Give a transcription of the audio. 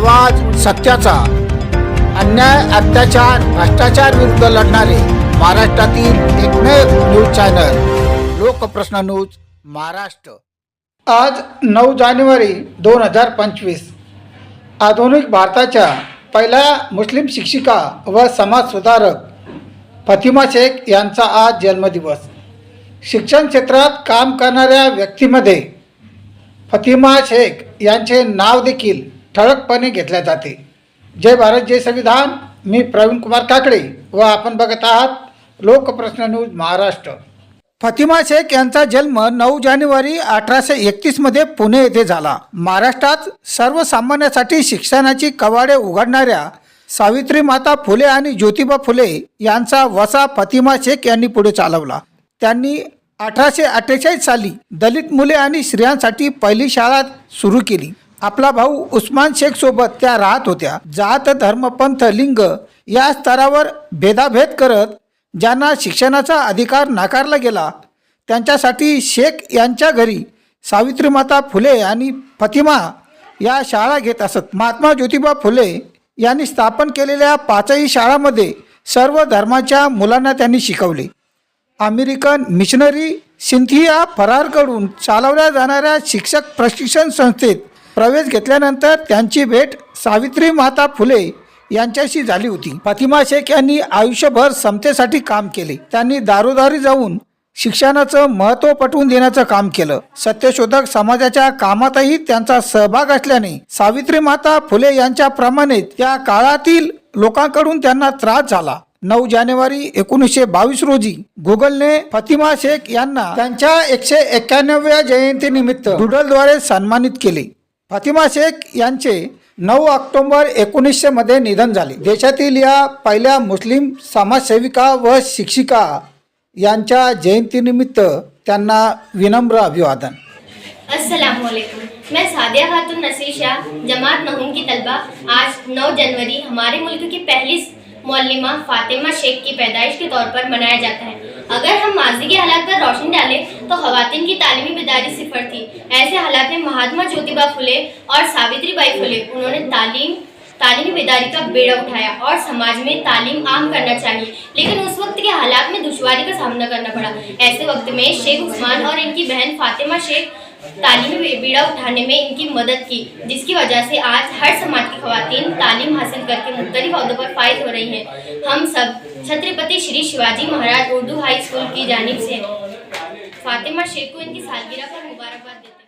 आवाज सत्याचा. अन्याय अत्याचार भ्रष्टाचार विरुद्ध लढणारे महाराष्ट्रातील एकमेव news channel Lokprashna news Maharashtra. आज नऊ जानेवारी दोन हजार पंचवीस. आधुनिक भारताच्या पहिल्या मुस्लिम शिक्षिका व समाजसुधारक फतिमा शेख यांचा आज जन्मदिवस. शिक्षण क्षेत्रात काम करणाऱ्या व्यक्तीमध्ये फतिमा शेख यांचे नाव देखील ठळकपणे घेतल्या जाते. जय भारत जय संविधान. मी प्रवीण कुमार काकडे व आपण बघत आहात लोकप्रश्न न्यूज महाराष्ट्र. फतिमा शेख यांचा जन्म नऊ जानेवारी अठराशे एकतीसमध्ये पुणे येथे झाला. महाराष्ट्रात सर्वसामान्यासाठी शिक्षणाची कवाडे उघडणाऱ्या सावित्री माता फुले आणि ज्योतिबा फुले यांचा वसा फतिमा शेख यांनी पुढे चालवला. त्यांनी अठराशे अठ्ठेचाळीस साली दलित मुले आणि स्त्रियांसाठी पहिली शाळा सुरू केली. आपला भाऊ उस्मान शेख सोबत त्या राहत होत्या. जात धर्म पंथ लिंग या स्तरावर भेदाभेद करत ज्यांना शिक्षणाचा अधिकार नाकारला गेला त्यांच्यासाठी शेख यांच्या घरी सावित्री माता फुले आणि फतिमा या शाळा घेत असत. महात्मा ज्योतिबा फुले यांनी स्थापन केलेल्या पाचही शाळांमध्ये सर्व धर्माच्या मुलांना त्यांनी शिकवले. अमेरिकन मिशनरी सिंथिया फरारकडून चालवल्या जाणाऱ्या शिक्षक प्रशिक्षण संस्थेत प्रवेश घेतल्यानंतर त्यांची भेट सावित्री माता फुले यांच्याशी झाली होती. फातिमा शेख यांनी आयुष्यभर समतेसाठी काम केले. त्यांनी दारोदारी जाऊन शिक्षणाचं महत्त्व पटवून देण्याचं काम केलं. सत्यशोधक समाजाच्या कामातही त्यांचा सहभाग असल्याने सावित्री माता फुले यांच्याप्रमाणे त्या काळातील लोकांकडून त्यांना त्रास झाला. नऊ जानेवारी एकोणीसशे बावीस रोजी गुगलने फतिमा शेख यांना त्यांच्या एकशे एक्क्याण्णव्या जयंतीनिमित्त डुडलद्वारे सन्मानित केले. फातिमा शेख यांचे नऊ ऑक्टोंबर एकोणीसशेमध्ये निधन झाले. देशातील या पहिल्या मुस्लिम समाजसेविका व शिक्षिका यांच्या जयंतीनिमित्त त्यांना विनम्र अभिवादन. असलकुम मैं सादिया खातून नसीर शाह जमात नहूम की तलबा। आज 9 जनवरी हमारे मुल्क की पहली मौलिमा फातिमा शेख की पैदाइश के तौर पर मनाया जाता है। अगर हम माजी के हालात पर तो खवतिन की तालीमी बेदारी सिफर थी। ऐसे हालात में महात्मा ज्योतिबा फुले और सावित्री बाई फुले, उन्होंने तालीम, तालीमी बेदारी का बेड़ा उठाया और समाज में तालीम आम करना चाहिए। लेकिन उस वक्त के हालात में दुश्वारी का सामना करना पड़ा। ऐसे वक्त में शेख उस्मान और इनकी बहन फातिमा शेख तालीमी बीड़ा उठाने में इनकी मदद की, जिसकी वजह से आज हर समाज की खातन तालीम हासिल करके मुख्तलिफ़ अहदों पर फायद हो रही हैं। हम सब छत्रपति श्री शिवाजी महाराज उर्दू हाई स्कूल की जानिब से फातिमा शेख को इनकी सालगिरह पर मुबारकबाद देते.